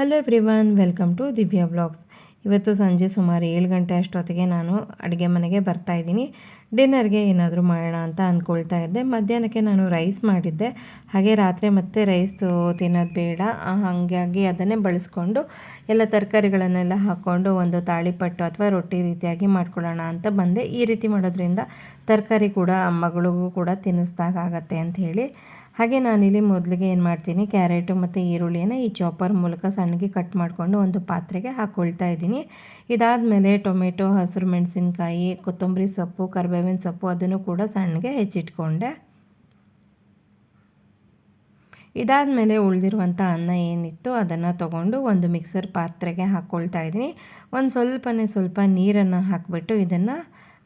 Hello everyone welcome to Divya blogs ಇವತ್ತು ಸಂಜೆ ಸುಮಾರು ಏಳು ಗಂಟೆ ಅಷ್ಟೊತ್ತಿಗೆ ನಾನು ಅಡುಗೆ ಮನೆಗೆ ಬರ್ತಾ ಇದ್ದೀನಿ. ಡಿನ್ನರ್ಗೆ ಏನಾದರೂ ಮಾಡೋಣ ಅಂತ ಅಂದ್ಕೊಳ್ತಾ ಇದ್ದೆ. ಮಧ್ಯಾಹ್ನಕ್ಕೆ ನಾನು ರೈಸ್ ಮಾಡಿದ್ದೆ. ಹಾಗೆ ರಾತ್ರಿ ಮತ್ತೆ ರೈಸ್ ತಿನ್ನೋದು ಬೇಡ. ಹಾಗಾಗಿ ಅದನ್ನೇ ಬಳಸ್ಕೊಂಡು ಎಲ್ಲ ತರಕಾರಿಗಳನ್ನೆಲ್ಲ ಹಾಕ್ಕೊಂಡು ಒಂದು ತಾಳಿಪಟ್ಟು ಅಥವಾ ರೊಟ್ಟಿ ರೀತಿಯಾಗಿ ಮಾಡ್ಕೊಳ್ಳೋಣ ಅಂತ ಬಂದೆ. ಈ ರೀತಿ ಮಾಡೋದ್ರಿಂದ ತರಕಾರಿ ಕೂಡ ಮಗಳಿಗೂ ಕೂಡ ತಿನ್ನಿಸ್ದಾಗತ್ತೆ ಅಂತ ಹೇಳಿ. ಹಾಗೆ ನಾನಿಲ್ಲಿ ಮೊದಲಿಗೆ ಏನು ಮಾಡ್ತೀನಿ, ಕ್ಯಾರೆಟು ಮತ್ತು ಈರುಳ್ಳಿಯನ್ನು ಈ ಚಾಪರ್ ಮೂಲಕ ಸಣ್ಣಗೆ ಕಟ್ ಮಾಡಿಕೊಂಡು ಒಂದು ಪಾತ್ರೆಗೆ ಹಾಕ್ಕೊಳ್ತಾ ಇದ್ದೀನಿ. ಇದಾದಮೇಲೆ ಟೊಮೆಟೊ, ಹಸಿರು ಮೆಣಸಿನ್ಕಾಯಿ, ಕೊತ್ತಂಬರಿ ಸೊಪ್ಪು ಕರಿಬೇವಿನ ಸೊಪ್ಪು ಅದನ್ನು ಕೂಡ ಸಣ್ಣಗೆ ಹೆಚ್ಚಿಟ್ಕೊಂಡೆ. ಇದಾದ ಮೇಲೆ ಉಳಿದಿರುವಂಥ ಅನ್ನ ಏನಿತ್ತು ಅದನ್ನು ತಗೊಂಡು ಒಂದು ಮಿಕ್ಸರ್ ಪಾತ್ರೆಗೆ ಹಾಕ್ಕೊಳ್ತಾ ಇದ್ದೀನಿ. ಒಂದು ಸ್ವಲ್ಪನೇ ಸ್ವಲ್ಪ ನೀರನ್ನು ಹಾಕಿಬಿಟ್ಟು ಇದನ್ನು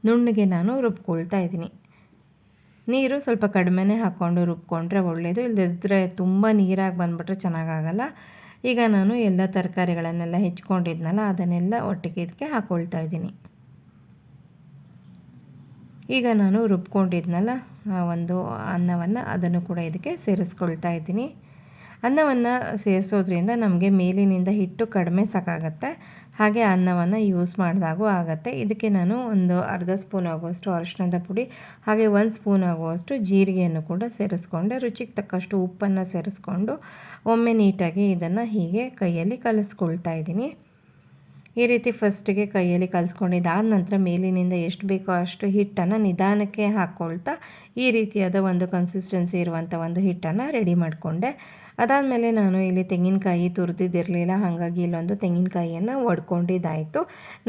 ನುಣ್ಣಗೆ ನಾನು ರುಬ್ಕೊಳ್ತಾ ಇದ್ದೀನಿ. ನೀರು ಸ್ವಲ್ಪ ಕಡಿಮೆನೇ ಹಾಕ್ಕೊಂಡು ರುಬ್ಕೊಂಡ್ರೆ ಒಳ್ಳೆಯದು ಇಲ್ಲದಿದ್ದರೆ ತುಂಬ ನೀರಾಗಿ ಬಂದುಬಿಟ್ರೆ ಚೆನ್ನಾಗಾಗಲ್ಲ. ಈಗ ನಾನು ಎಲ್ಲ ತರಕಾರಿಗಳನ್ನೆಲ್ಲ ಹೆಚ್ಕೊಂಡಿದ್ನಲ್ಲ ಅದನ್ನೆಲ್ಲ ಒಟ್ಟಿಗೆ ಇದಕ್ಕೆ ಹಾಕ್ಕೊಳ್ತಾ ಇದ್ದೀನಿ. ಈಗ ನಾನು ರುಬ್ಕೊಂಡಿದ್ನಲ್ಲ, ಆ ಒಂದು ಅನ್ನವನ್ನು ಅದನ್ನು ಕೂಡ ಇದಕ್ಕೆ ಸೇರಿಸ್ಕೊಳ್ತಾ ಇದ್ದೀನಿ. ಅನ್ನವನ್ನು ಸೇರಿಸೋದ್ರಿಂದ ನಮಗೆ ಮೇಲಿನಿಂದ ಹಿಟ್ಟು ಕಡಿಮೆ ಸಾಕಾಗತ್ತೆ. ಹಾಗೆ ಅನ್ನವನ್ನು ಯೂಸ್ ಮಾಡಿದಾಗೂ ಆಗುತ್ತೆ. ಇದಕ್ಕೆ ನಾನು ಒಂದು ಅರ್ಧ ಸ್ಪೂನ್ ಆಗುವಷ್ಟು ಅರಶಿನದ ಪುಡಿ, ಹಾಗೆ ಒಂದು ಸ್ಪೂನ್ ಆಗುವಷ್ಟು ಜೀರಿಗೆಯನ್ನು ಕೂಡ ಸೇರಿಸ್ಕೊಂಡೆ. ರುಚಿಗೆ ತಕ್ಕಷ್ಟು ಉಪ್ಪನ್ನು ಸೇರಿಸ್ಕೊಂಡು ಒಮ್ಮೆ ನೀಟಾಗಿ ಇದನ್ನು ಹೀಗೆ ಕೈಯಲ್ಲಿ ಕಲಿಸ್ಕೊಳ್ತಾ ಇದ್ದೀನಿ. ಈ ರೀತಿ ಫಸ್ಟಿಗೆ ಕೈಯಲ್ಲಿ ಕಲಿಸ್ಕೊಂಡಿದ್ದಾದ ನಂತರ ಮೇಲಿನಿಂದ ಎಷ್ಟು ಬೇಕೋ ಅಷ್ಟು ಹಿಟ್ಟನ್ನು ನಿಧಾನಕ್ಕೆ ಹಾಕ್ಕೊಳ್ತಾ ಈ ರೀತಿಯಾದ ಒಂದು ಕನ್ಸಿಸ್ಟೆನ್ಸಿ ಇರುವಂಥ ಒಂದು ಹಿಟ್ಟನ್ನು ರೆಡಿ ಮಾಡಿಕೊಂಡೆ. ಅದಾದಮೇಲೆ ನಾನು ಇಲ್ಲಿ ತೆಂಗಿನಕಾಯಿ ತುರಿದಿದ್ದಿರಲಿಲ್ಲ, ಹಾಗಾಗಿ ಇಲ್ಲೊಂದು ತೆಂಗಿನಕಾಯಿಯನ್ನು ಒಡ್ಕೊಂಡಿದ್ದಾಯಿತು.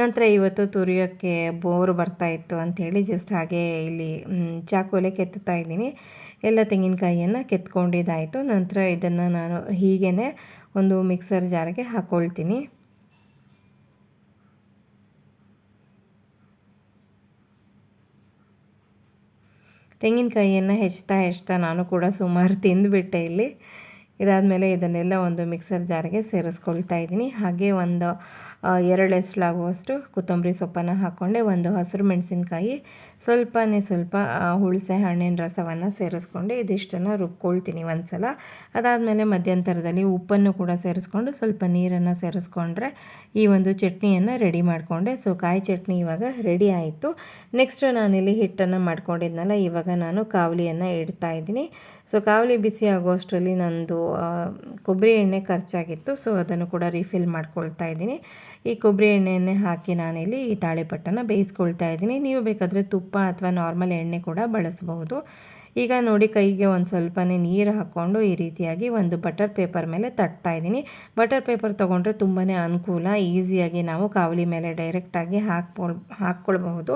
ನಂತರ ಇವತ್ತು ತುರಿಯೋಕ್ಕೆ ಬೋರ್ ಬರ್ತಾಯಿತ್ತು ಅಂಥೇಳಿ ಜಸ್ಟ್ ಹಾಗೆ ಇಲ್ಲಿ ಚಾಕೋಲೆ ಕೆತ್ತುತ್ತಾ ಇದ್ದೀನಿ. ಎಲ್ಲ ತೆಂಗಿನಕಾಯಿಯನ್ನು ಕೆತ್ಕೊಂಡಿದ್ದಾಯಿತು. ನಂತರ ಇದನ್ನು ನಾನು ಹೀಗೇ ಒಂದು ಮಿಕ್ಸರ್ ಜಾರಿಗೆ ಹಾಕ್ಕೊಳ್ತೀನಿ ತೆಂಗಿನಕಾಯಿಯನ್ನು ಹೆಚ್ಚುತ್ತಾ ಹೆಚ್ಚುತ್ತಾ ನಾನು ಕೂಡ ಸುಮಾರು ತಿಂದುಬಿಟ್ಟೆ ಇಲ್ಲಿ. ಇದಾದಮೇಲೆ ಇದನ್ನೆಲ್ಲ ಒಂದು ಮಿಕ್ಸರ್ ಜಾರಿಗೆ ಸೇರಿಸ್ಕೊಳ್ತಾ ಇದ್ದೀನಿ. ಹಾಗೆ ಒಂದು ಎರಡು ಎಸಳಾಗುವಷ್ಟು ಕೊತ್ತಂಬರಿ ಸೊಪ್ಪನ್ನು ಹಾಕ್ಕೊಂಡೆ ಒಂದು ಹಸಿರು ಮೆಣಸಿನ್ಕಾಯಿ, ಸ್ವಲ್ಪನೇ ಸ್ವಲ್ಪ ಹುಣಸೆ ಹಣ್ಣಿನ ರಸವನ್ನು ಸೇರಿಸ್ಕೊಂಡು ಇದಿಷ್ಟನ್ನು ರುಬ್ಕೊಳ್ತೀನಿ ಒಂದು ಸಲ ಅದಾದಮೇಲೆ ಮಧ್ಯಂತರದಲ್ಲಿ ಉಪ್ಪನ್ನು ಕೂಡ ಸೇರಿಸ್ಕೊಂಡು ಸ್ವಲ್ಪ ನೀರನ್ನು ಸೇರಿಸ್ಕೊಂಡ್ರೆ ಈ ಒಂದು ಚಟ್ನಿಯನ್ನು ರೆಡಿ ಮಾಡಿಕೊಂಡೆ. ಸೊ, ಕಾಯಿ ಚಟ್ನಿ ಇವಾಗ ರೆಡಿ ಆಯಿತು. ನೆಕ್ಸ್ಟು ನಾನಿಲ್ಲಿ ಹಿಟ್ಟನ್ನು ಮಾಡ್ಕೊಂಡಿದ್ನಲ್ಲ, ಇವಾಗ ನಾನು ಕಾವಲಿಯನ್ನು ಇಡ್ತಾ ಇದ್ದೀನಿ. ಸೊ, ಕಾವಲಿ ಬಿಸಿ ಆಗುವಷ್ಟರಲ್ಲಿ ನಂದು ಕೊಬ್ಬರಿ ಎಣ್ಣೆ ಖರ್ಚಾಗಿತ್ತು. ಸೊ ಅದನ್ನು ಕೂಡ ರೀಫಿಲ್ ಮಾಡ್ಕೊಳ್ತಾ ಇದ್ದೀನಿ. ಈ ಕೊಬ್ಬರಿ ಎಣ್ಣೆಯನ್ನೇ ಹಾಕಿ ನಾನಿಲ್ಲಿ ಈ ತಾಳೆಪಟ್ಟನ ಬೇಯಿಸ್ಕೊಳ್ತಾ ಇದ್ದೀನಿ. ನೀವು ಬೇಕಾದರೆ ತುಪ್ಪ ಅಥವಾ ನಾರ್ಮಲ್ ಎಣ್ಣೆ ಕೂಡ ಬಳಸಬಹುದು. ಈಗ ನೋಡಿ, ಕೈಗೆ ಒಂದು ಸ್ವಲ್ಪನೇ ನೀರು ಹಾಕ್ಕೊಂಡು ಈ ರೀತಿಯಾಗಿ ಒಂದು ಬಟರ್ ಪೇಪರ್ ಮೇಲೆ ತಟ್ತಾ ಇದ್ದೀನಿ. ಬಟರ್ ಪೇಪರ್ ತೊಗೊಂಡ್ರೆ ತುಂಬಾ ಅನುಕೂಲ. ಈಸಿಯಾಗಿ ನಾವು ಕಾವಲಿ ಮೇಲೆ ಡೈರೆಕ್ಟಾಗಿ ಹಾಕ್ಬೋ ಹಾಕ್ಕೊಳ್ಬಹುದು.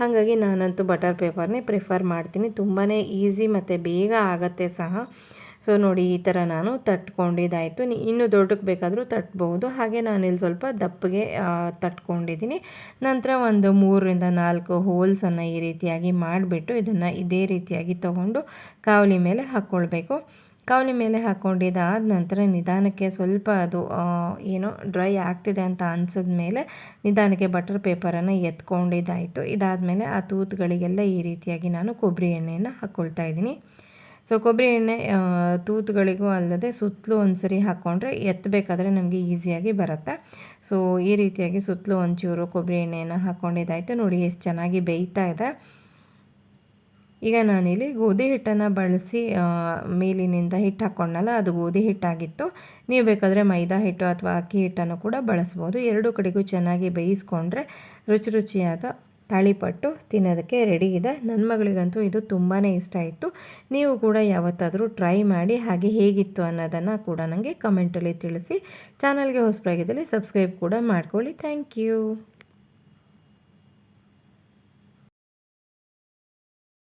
ಹಾಗಾಗಿ ನಾನಂತೂ ಬಟರ್ ಪೇಪರ್ನೇ ಪ್ರಿಫರ್ ಮಾಡ್ತೀನಿ. ತುಂಬಾ ಈಸಿ ಮತ್ತು ಬೇಗ ಆಗುತ್ತೆ ಸಹ. ಸೊ ನೋಡಿ, ಈ ಥರ ನಾನು ತಟ್ಕೊಂಡಿದ್ದಾಯಿತು. ಇನ್ನೂ ದೊಡ್ಡಕ್ಕೆ ಬೇಕಾದರೂ ತಟ್ಬೋದು. ಹಾಗೆ ನಾನಿಲ್ಲಿ ಸ್ವಲ್ಪ ದಪ್ಪಗೆ ತಟ್ಕೊಂಡಿದ್ದೀನಿ. ನಂತರ ಒಂದು ಮೂರರಿಂದ ನಾಲ್ಕು ಹೋಲ್ಸನ್ನು ಈ ರೀತಿಯಾಗಿ ಮಾಡಿಬಿಟ್ಟು ಇದನ್ನು ಇದೇ ರೀತಿಯಾಗಿ ತೊಗೊಂಡು ಕಾವಲಿ ಮೇಲೆ ಹಾಕ್ಕೊಳ್ಬೇಕು. ಕಾವಲಿ ಮೇಲೆ ಹಾಕ್ಕೊಂಡಿದ್ದಾದ ನಂತರ ನಿಧಾನಕ್ಕೆ ಸ್ವಲ್ಪ ಅದು ಏನೋ ಡ್ರೈ ಆಗ್ತಿದೆ ಅಂತ ಅನ್ಸಿದ ಮೇಲೆ ನಿಧಾನಕ್ಕೆ ಬಟರ್ ಪೇಪರನ್ನು ಎತ್ಕೊಂಡಿದ್ದಾಯಿತು. ಇದಾದಮೇಲೆ ಆ ತೂತುಗಳಿಗೆಲ್ಲ ಈ ರೀತಿಯಾಗಿ ನಾನು ಕೊಬ್ಬರಿ ಎಣ್ಣೆಯನ್ನು ಹಾಕ್ಕೊಳ್ತಾ ಇದ್ದೀನಿ. ಸೊ ಕೊಬ್ಬರಿ ಎಣ್ಣೆ ತೂತುಗಳಿಗೂ ಅಲ್ಲದೆ ಸುತ್ತಲೂ ಒಂದು ಸರಿ ಹಾಕ್ಕೊಂಡ್ರೆ ಎತ್ತಬೇಕಾದ್ರೆ ನಮಗೆ ಈಸಿಯಾಗಿ ಬರುತ್ತೆ. ಸೊ ಈ ರೀತಿಯಾಗಿ ಸುತ್ತಲೂ ಒಂಚೂರು ಕೊಬ್ಬರಿ ಎಣ್ಣೆಯನ್ನು ಹಾಕ್ಕೊಂಡಿದ್ದಾಯಿತು ನೋಡಿ, ಎಷ್ಟು ಚೆನ್ನಾಗಿ ಬೇಯ್ತಾ ಇದೆ. ಈಗ ನಾನಿಲ್ಲಿ ಗೋಧಿ ಹಿಟ್ಟನ್ನು ಬಳಸಿ ಮೇಲಿನಿಂದ ಹಿಟ್ಟು ಹಾಕ್ಕೊಂಡಲ್ಲ ಅದು ಗೋಧಿ ಹಿಟ್ಟಾಗಿತ್ತು. ನೀವು ಬೇಕಾದರೆ ಮೈದಾ ಹಿಟ್ಟು ಅಥವಾ ಅಕ್ಕಿ ಹಿಟ್ಟನ್ನು ಕೂಡ ಬಳಸ್ಬೋದು. ಎರಡೂ ಕಡೆಗೂ ಚೆನ್ನಾಗಿ ಬೇಯಿಸ್ಕೊಂಡ್ರೆ ರುಚಿ ರುಚಿಯಾದ ತಾಳಿಪಟ್ಟು ತಿನ್ನೋದಕ್ಕೆ ರೆಡಿ ಇದೆ. ನನ್ನ ಮಗಳಿಗಂತೂ ಇದು ತುಂಬಾ ಇಷ್ಟ ಆಯಿತು. ನೀವು ಕೂಡ ಯಾವತ್ತಾದರೂ ಟ್ರೈ ಮಾಡಿ ಹಾಗೆ ಹೇಗಿತ್ತು ಅನ್ನೋದನ್ನು ಕೂಡ ನನಗೆ ಕಮೆಂಟಲ್ಲಿ ತಿಳಿಸಿ. ಚಾನಲ್ಗೆ ಹೊಸಬರಾಗಿದ್ದಲ್ಲಿ ಸಬ್ಸ್ಕ್ರೈಬ್ ಕೂಡ ಮಾಡ್ಕೊಳ್ಳಿ. Thank you